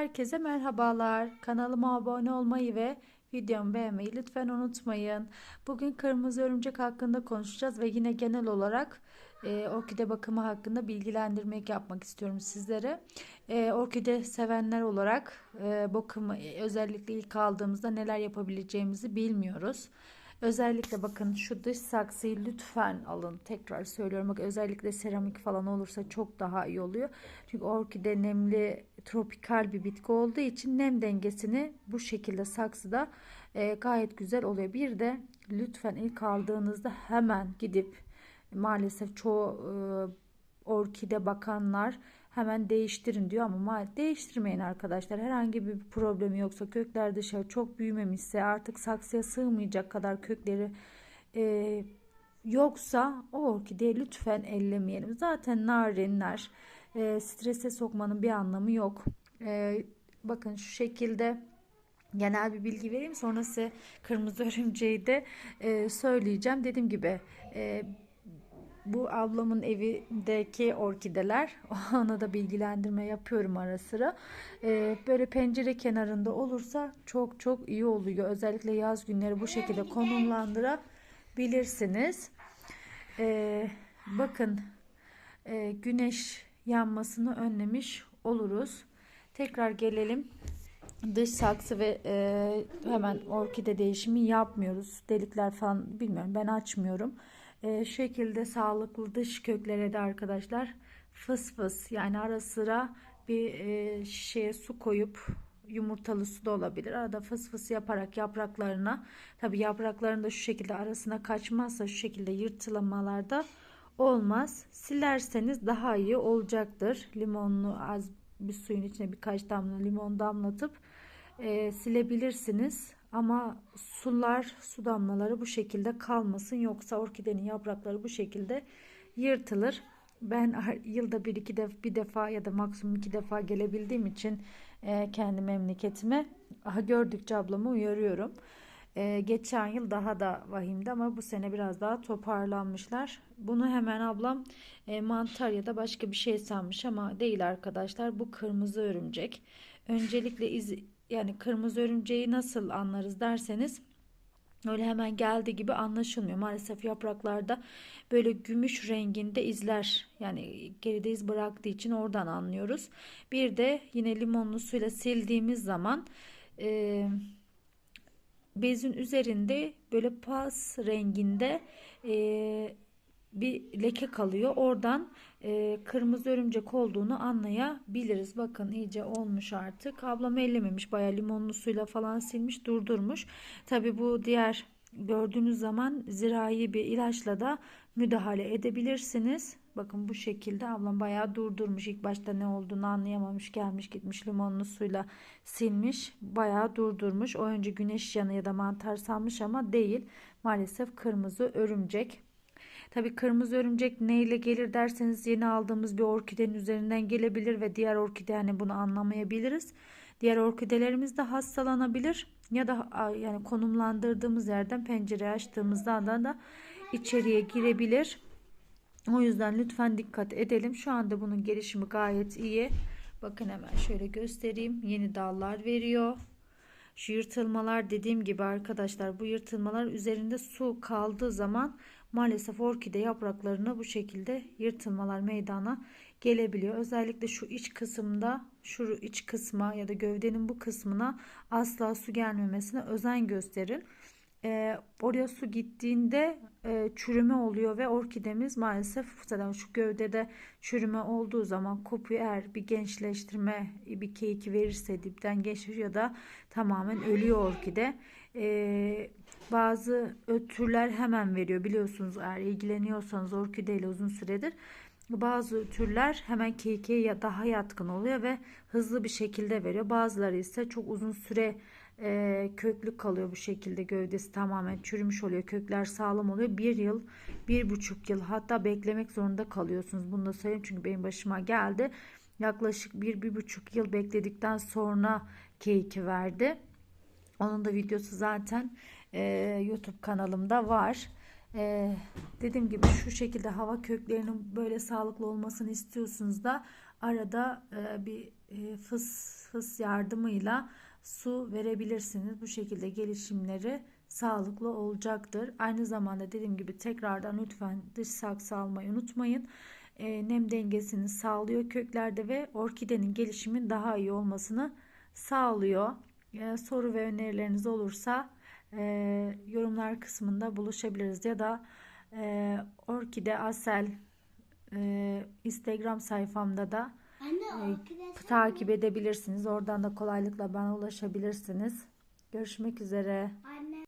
Herkese merhabalar. Kanalıma abone olmayı ve videomu beğenmeyi lütfen unutmayın. Bugün kırmızı örümcek hakkında konuşacağız ve yine genel olarak e, orkide bakımı hakkında bilgilendirmek yapmak istiyorum sizlere. E, orkide sevenler olarak e, bakımı özellikle ilk aldığımızda neler yapabileceğimizi bilmiyoruz. Özellikle bakın şu dış saksıyı lütfen alın. Tekrar söylüyorum. Bak özellikle seramik falan olursa çok daha iyi oluyor. Çünkü orkide nemli tropikal bir bitki olduğu için nem dengesini bu şekilde saksıda e, gayet güzel oluyor. Bir de lütfen ilk aldığınızda hemen gidip maalesef çoğu e, orkide bakanlar hemen değiştirin diyor ama değiştirmeyin arkadaşlar. Herhangi bir problemi yoksa kökler dışarı çok büyümemişse artık saksıya sığmayacak kadar kökleri e, yoksa o orkideyi lütfen ellemeyelim. Zaten narinler e, strese sokmanın bir anlamı yok. E, bakın şu şekilde genel bir bilgi vereyim sonra size kırmızı örümceği de e, söyleyeceğim. Dediğim gibi e, bu ablamın evindeki orkideler ona da bilgilendirme yapıyorum ara sıra ee, böyle pencere kenarında olursa çok çok iyi oluyor özellikle yaz günleri bu şekilde konumlandırabilirsiniz ee, bakın e, güneş yanmasını önlemiş oluruz. Tekrar gelelim. Dış saksı ve e, hemen orkide değişimi yapmıyoruz. Delikler falan bilmiyorum ben açmıyorum. E, şekilde sağlıklı dış köklere de arkadaşlar fıs fıs yani ara sıra bir e, şişeye su koyup yumurtalı su da olabilir. Arada fıs fıs yaparak yapraklarına tabi yapraklarında şu şekilde arasına kaçmazsa şu şekilde yırtılamalarda olmaz. Silerseniz daha iyi olacaktır. Limonlu az bir suyun içine birkaç damla limon damlatıp e, silebilirsiniz. Ama sular, su damlaları bu şekilde kalmasın. Yoksa orkidenin yaprakları bu şekilde yırtılır. Ben yılda bir iki def bir defa ya da maksimum iki defa gelebildiğim için e, kendi memleketime gördükçe ablamı uyarıyorum. E, geçen yıl daha da vahimdi ama bu sene biraz daha toparlanmışlar. Bunu hemen ablam e, mantar ya da başka bir şey sanmış ama değil arkadaşlar. Bu kırmızı örümcek. Öncelikle iz, yani kırmızı örümceği nasıl anlarız derseniz öyle hemen geldi gibi anlaşılmıyor. Maalesef yapraklarda böyle gümüş renginde izler yani geride iz bıraktığı için oradan anlıyoruz. Bir de yine limonlu suyla sildiğimiz zaman e, bezin üzerinde böyle pas renginde e, bir leke kalıyor. Oradan e, kırmızı örümcek olduğunu anlayabiliriz. Bakın iyice olmuş artık. Ablam ellememiş. Baya limonlu suyla falan silmiş durdurmuş. Tabi bu diğer gördüğünüz zaman zirai bir ilaçla da müdahale edebilirsiniz. Bakın bu şekilde ablam bayağı durdurmuş. İlk başta ne olduğunu anlayamamış. Gelmiş gitmiş limonlu suyla silmiş. Bayağı durdurmuş. O önce güneş yanı ya da mantar sanmış ama değil. Maalesef kırmızı örümcek. Tabii kırmızı örümcek neyle gelir derseniz yeni aldığımız bir orkidenin üzerinden gelebilir ve diğer orkide hani bunu anlamayabiliriz. Diğer orkidelerimiz de hastalanabilir ya da yani konumlandırdığımız yerden pencere açtığımızda da, da içeriye girebilir. O yüzden lütfen dikkat edelim. Şu anda bunun gelişimi gayet iyi. Bakın hemen şöyle göstereyim. Yeni dallar veriyor. Şu yırtılmalar dediğim gibi arkadaşlar bu yırtılmalar üzerinde su kaldığı zaman maalesef orkide yapraklarına bu şekilde yırtılmalar meydana gelebiliyor. Özellikle şu iç kısımda şu iç kısma ya da gövdenin bu kısmına asla su gelmemesine özen gösterin. Ee, oraya su gittiğinde e, çürüme oluyor ve orkidemiz maalesef zaten şu gövdede çürüme olduğu zaman kopuyor eğer bir gençleştirme bir keyiki verirse dipten geçiyor da tamamen ölüyor orkide. Ee, bazı türler hemen veriyor biliyorsunuz eğer ilgileniyorsanız orkideyle uzun süredir. Bazı türler hemen kekiğe daha yatkın oluyor ve hızlı bir şekilde veriyor. Bazıları ise çok uzun süre e, köklü kalıyor bu şekilde gövdesi tamamen çürümüş oluyor. Kökler sağlam oluyor. Bir yıl, bir buçuk yıl hatta beklemek zorunda kalıyorsunuz. Bunu da söyleyeyim çünkü benim başıma geldi. Yaklaşık bir, bir buçuk yıl bekledikten sonra keyki verdi. Onun da videosu zaten e, YouTube kanalımda var. E, dediğim gibi şu şekilde hava köklerinin böyle sağlıklı olmasını istiyorsunuz da arada e, bir e, fıs fıs yardımıyla su verebilirsiniz. Bu şekilde gelişimleri sağlıklı olacaktır. Aynı zamanda dediğim gibi tekrardan lütfen dış saksı almayı unutmayın. E, nem dengesini sağlıyor köklerde ve orkidenin gelişimin daha iyi olmasını sağlıyor. E, soru ve önerileriniz olursa e, yorumlar kısmında buluşabiliriz ya da e, Orkide Asel e, Instagram sayfamda da Anne e, takip edebilirsiniz. Oradan da kolaylıkla bana ulaşabilirsiniz. Görüşmek üzere.